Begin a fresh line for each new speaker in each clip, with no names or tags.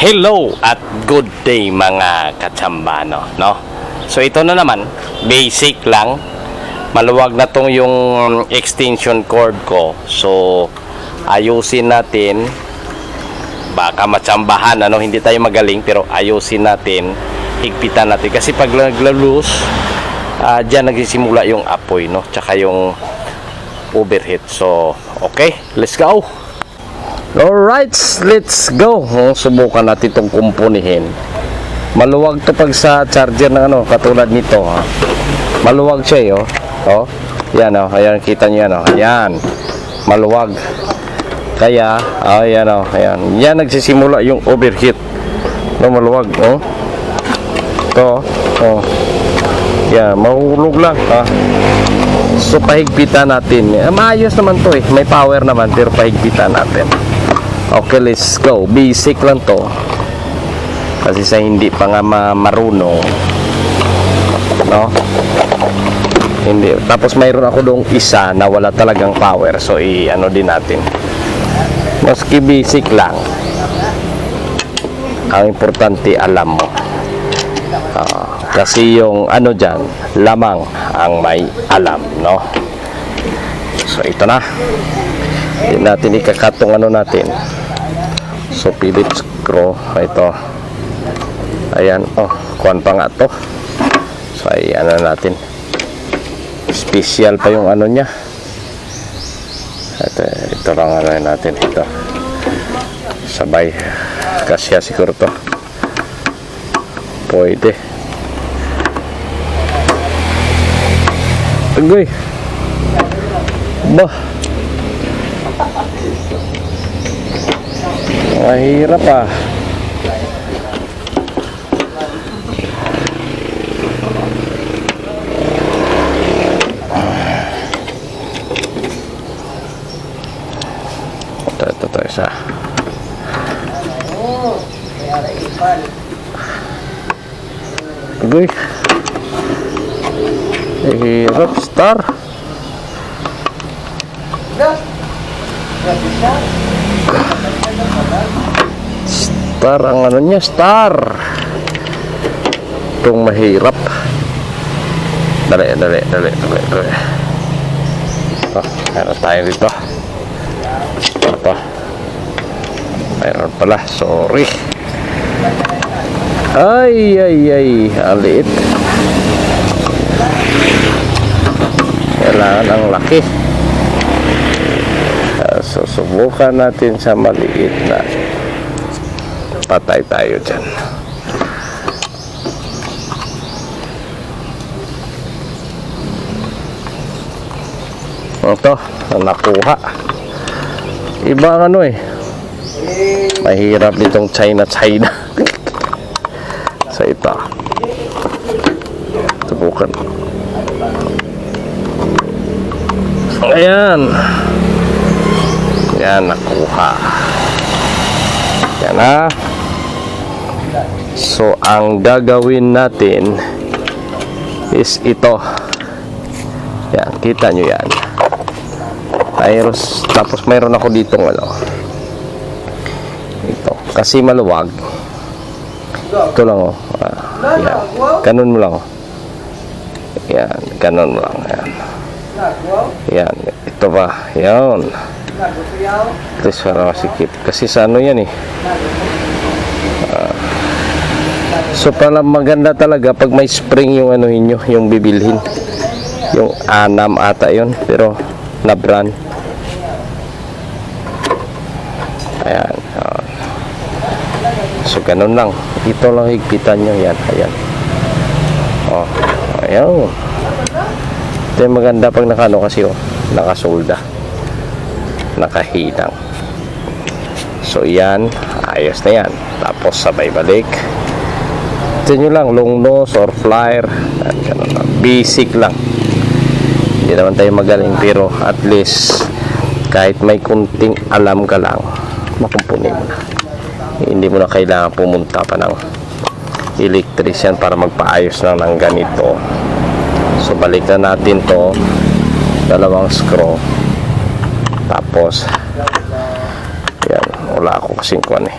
Hello at good day mga katsambano, no? So ito na naman, basic lang. Maluwag na tong yung extension cord ko. So ayusin natin. Baka matsambahan, ano, hindi tayo magaling pero ayusin natin. Higpitan natin kasi pag naglalus, ah diyan nagsisimula yung apoy, no? Tsaka yung overheat. So, okay, let's go. Alright, let's go. Oh, Subukan natin itong kumpunihin. Maluwag to pag sa charger ng ano, katulad nito. Ha? Maluwag siya eh, oh. oh. Yan oh, ayan, kita niyo yan oh. Ayan. Maluwag. Kaya, oh, yan oh, ayan. Yan nagsisimula yung overheat. No, maluwag, oh. Ito, oh. Yan, mahulog lang, ha. So pahigpitan natin. Eh, maayos naman to eh. May power naman pero pahigpitan natin. Okay, let's go. Basic lang to. Kasi sa hindi pa nga ma- marunong. No? Hindi. Tapos mayroon ako dong isa na wala talagang power. So i-ano din natin. Maski basic lang. Ang importante alam mo. Ah, kasi yung ano dyan, lamang ang may alam, no? So, ito na. Hindi natin ikakatong ano natin. So, Phillips screw. Ito. Ayan, oh, kuhan pa nga to. So, ay, ano natin. Special pa yung ano niya. Ito, ito lang ano natin. Ito. Sabay. Kasya siguro to. Pwede. Agoy. Bah. Mahirap ah. Ito, ito, ito, isa. Agoy. Hirap, star. Star ang ano niya, star. Itong mahirap. Dali, dali, dali, dali, dali. Ito, meron tayo dito. Ito. Meron pala, sorry. Ay, ay, ay, ang liit. Kailangan ang laki. Uh, so, subukan natin sa maliit na patay tayo dyan. Ito, nakuha. Iba ang ano eh. Mahirap nitong China-China. sa ito. Subukan. Ayan. Yan, nakuha. Yan na. So, ang gagawin natin is ito. Yan, kita nyo yan. Tapos, tapos mayroon ako ditong ano. Ito. Kasi maluwag. Ito lang oh. Ah, yan. Ganun mo lang oh. Yan, ganun mo lang. Yan. Yan, ito ba? Yan. Least para masikip. Kasi sa ano yan eh. Ah. so pala maganda talaga pag may spring yung ano inyo, yung bibilhin. Yung anam ata yon pero nabran. Ayan. ah. So ganun lang. Ito lang higpitan nyo yan. Ayan. Oh, ayan. Ito maganda pag nakano kasi oh, nakasolda. Nakahinang. So yan, ayos na yan. Tapos sabay balik. Ito lang, long nose or flyer. Ganun lang. Basic lang. Hindi naman tayo magaling pero at least kahit may kunting alam ka lang, makumpuni mo na. Hindi mo na kailangan pumunta pa ng electrician para magpaayos lang ng ganito. So balik na natin to dalawang screw tapos yan wala ako kasing kuan eh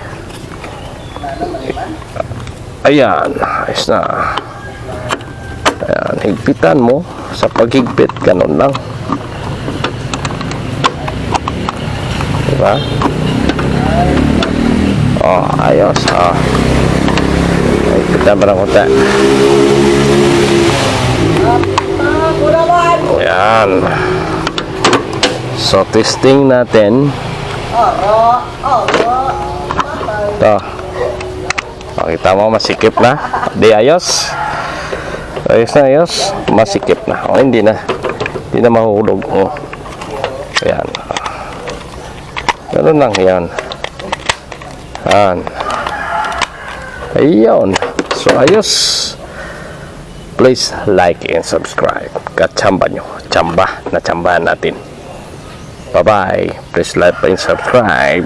Ayan, ayos na. Ayan, higpitan mo. Sa paghigpit, ganun lang. Diba? Oh, ayos. Oh. Higpitan pa ng konti. Ayan. So, testing natin. Ito. Makita mo, masikip na. Di ayos. Ayos na ayos. Masikip na. O, hindi na. Hindi na mahulog. O. Ayan. Ganun lang yan. Ayan. Ayun. So, ayos. Please like and subscribe. Kachamba nyo. Chamba. Nachambahan natin. Bye-bye. Please like and subscribe.